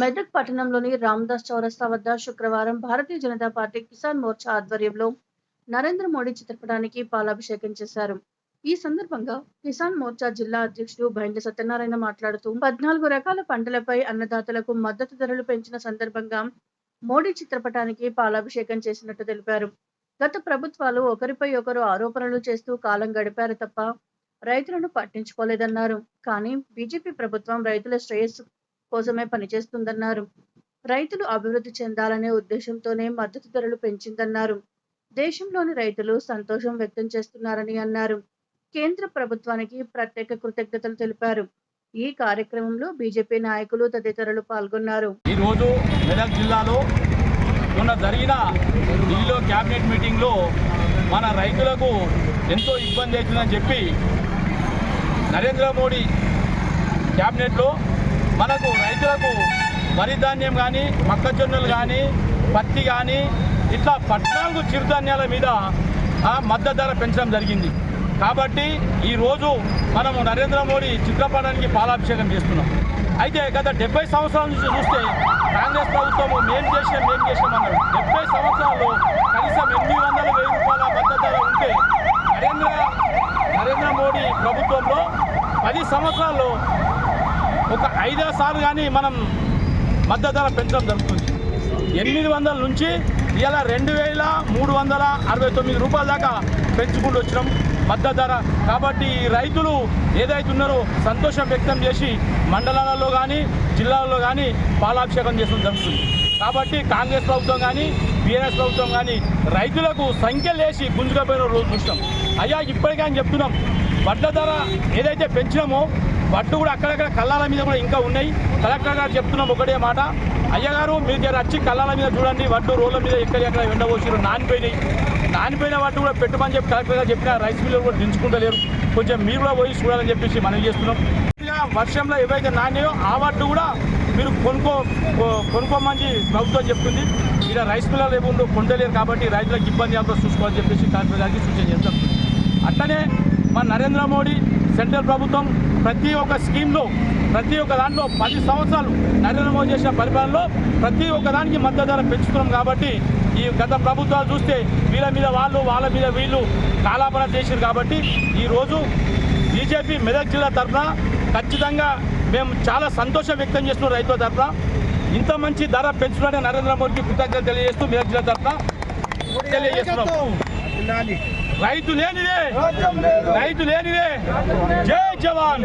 మెదక్ పట్టణంలోని రామదాస్ చౌరస్తా వద్ద శుక్రవారం భారతీయ జనతా పార్టీ కిసాన్ మోర్చా ఆధ్వర్యంలో నరేంద్ర మోడీ చిత్రపటానికి పాలాభిషేకం చేశారు. ఈ సందర్భంగా కిసాన్ మోర్చా జిల్లా అధ్యక్షుడు బైండ్ల సత్యనారాయణ మాట్లాడుతూ పద్నాలుగు రకాల పంటలపై అన్నదాతలకు మద్దతు ధరలు పెంచిన సందర్భంగా మోడీ చిత్రపటానికి పాలాభిషేకం చేసినట్టు తెలిపారు. గత ప్రభుత్వాలు ఒకరిపై ఒకరు ఆరోపణలు చేస్తూ కాలం గడిపారు తప్ప రైతులను పట్టించుకోలేదన్నారు. కానీ బీజేపీ ప్రభుత్వం రైతుల శ్రేయస్సు కోసమే పనిచేస్తుందన్నారు. రైతులు అభివృద్ధి చెందాలనే ఉద్దేశంతోనే మద్దతు ధరలు పెంచిందన్నారు. దేశంలోని రైతులు సంతోషం వ్యక్తం చేస్తున్నారని అన్నారు. కేంద్ర ప్రభుత్వానికి ప్రత్యేక కృతజ్ఞతలు తెలిపారు. ఈ కార్యక్రమంలో బీజేపీ నాయకులు తదితరులు పాల్గొన్నారు. ఈ రోజు మెదక్ జిల్లాలో మొన్న జరిగిన ఢిల్లీలో క్యాబినెట్ మీటింగ్లో మన రైతులకు ఎంతో ఇబ్బంది అవుతుందని చెప్పి నరేంద్ర మోడీ క్యాబినెట్లో మనకు రైతులకు వరి ధాన్యం కానీ మొక్కజొన్నలు కానీ పత్తి కానీ ఇట్లా పద్నాలుగు చిరుధాన్యాల మీద ఆ, మద్దతు ధర పెంచడం జరిగింది. కాబట్టి ఈరోజు మనము నరేంద్ర మోడీ చిత్రపటానికి పాలాభిషేకం చేస్తున్నాం. అయితే గత డెబ్బై సంవత్సరాల నుంచి చూస్తే కాంగ్రెస్ ప్రభుత్వం మేం చేసాం మేం చేసాం అన్నారు. డెబ్బై సంవత్సరాల్లో కనీసం ఎనిమిది వందల వెయ్యి రూపాయల మద్దతు ధర ఉంటే నరేంద్ర నరేంద్ర మోడీ ప్రభుత్వంలో పది సంవత్సరాల్లో ఒక ఐదో సార్లు కానీ మనం మద్దతు ధర పెంచడం జరుగుతుంది. ఎనిమిది వందల నుంచి ఇలా రెండు వేల మూడు వందల అరవై తొమ్మిది రూపాయల దాకా పెంచుకుంటూ వచ్చినాం మద్దతు ధర కాబట్టి రైతులు ఏదైతే ఉన్నారో సంతోషం వ్యక్తం చేసి మండలాలలో కానీ జిల్లాలలో కానీ పాలాభిషేకం చేసడం జరుగుతుంది. కాబట్టి కాంగ్రెస్ ప్రభుత్వం కానీ బీఆర్ఎస్ ప్రభుత్వం కానీ రైతులకు సంఖ్యలు వేసి గుంజుకపోయిన రోజు చూసినాం అయ్యా ఇప్పటికైనా చెప్తున్నాం. వడ్ల ధర ఏదైతే పెంచినామో బట్టు కూడా అక్కడక్కడ కళ్ళాల మీద కూడా ఇంకా ఉన్నాయి. కలెక్టర్ గారు చెప్తున్నాం ఒకటే మాట. అయ్యగారు మీరు జర వచ్చి కళ్ళాల మీద చూడండి. వడ్డు రోడ్ల మీద ఎక్కడ ఎక్కడ ఎండబోసారు నానిపోయినాయి. నానిపోయిన వడ్లు కూడా పెట్టమని చెప్పి కలెక్టర్ గారు చెప్పిన రైస్ మిల్లు కూడా దించుకుంటలేరు. కొంచెం మీరు కూడా పోయి చూడాలని చెప్పేసి మనం చేస్తున్నాం. వర్షంలో ఏవైతే నాణ్యో ఆ వడ్డు కూడా మీరు కొనుక్కో కొ- కొనుక్కోమని ప్రభుత్వం చెప్తుంది ఇలా రైస్ మిల్లర్ రేపు ఉందో కొండలేరు కాబట్టి రైతులకు ఇబ్బంది కాకుండా చూసుకోవాలని చెప్పేసి కలెక్టర్ గారికి సూచన చేస్తాం. అట్లనే మన నరేంద్ర మోడీ సెంట్రల్ ప్రభుత్వం ప్రతి ఒక్క స్కీమ్లో ప్రతి ఒక్క దాంట్లో పది సంవత్సరాలు నరేంద్ర మోదీ చేసిన పరిపాలనలో ప్రతి ఒక్క దానికి మద్దతు ధర పెంచుతున్నాం కాబట్టి ఈ గత ప్రభుత్వాలు చూస్తే వీళ్ళ మీద వాళ్ళు వాళ్ళ మీద వీళ్ళు కాలాపన చేశారు కాబట్టి ఈరోజు బీజేపీ మెదక్ జిల్లా తరఫున ఖచ్చితంగా మేము చాలా సంతోషం వ్యక్తం చేస్తున్నాం రైతుల తరఫున. ఇంత మంచి ధర పెంచుతుంటే నరేంద్ర మోదీకి కృతజ్ఞతలు తెలియజేస్తూ మెదక్ జిల్లా తరఫున తెలియజేస్తున్నాం. రైతు లేనిదే రైతు లేనిదే జై జవాన్.